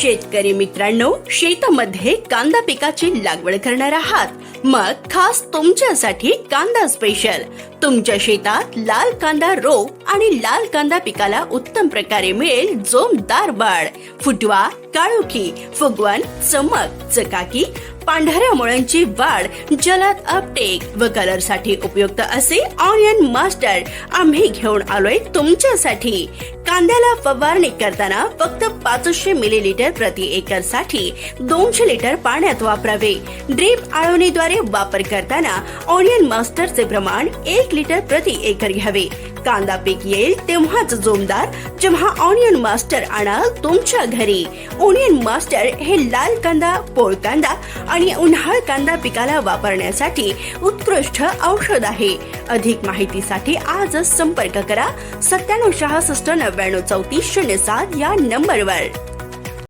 शेतकरी मित्रांनो शेतामध्ये कांदा पिकाची लागवड करणार आहात. मग खास तुमच्यासाठी कांदा स्पेशल तुमच्या शेतात लाल कांदा रोग आणि लाल कांदा पिकाला उत्तम प्रकारे मिळेल जोमदार वाढ फुटवा काळोखी फुगवण चमक चकाकी पांढऱ्या मुळांची वाढ जलद अपटेक व कलरसाठी उपयुक्त असे ऑनियन मास्टर आम्ही घेऊन आलोय तुमच्यासाठी. कांद्याला फवारणी करताना फक्त पाचशे मिलीलिटर प्रति एकरसाठी दोनशे लिटर पाण्यात वापरावे. ड्रीप आळवणीद्वारे वापर करताना ऑनियन मास्टरचे प्रमाण एक लिटर प्रति एकर घ्यावे. कांदा पीक येईल तेव्हाच जोमदार. जेव्हा ऑनियन मास्टर आणाल तुमच्या घरी. ऑनियन मास्टर हे लाल कांदा पोळ कांदा आणि उन्हाळ कांदा पिकाला वापरण्यासाठी उत्कृष्ट औषध आहे. अधिक माहितीसाठी आजच संपर्क करा. सत्त्याण्णव सहासष्ट नव्याण्णव चौतीस शून्य सात या नंबरवर.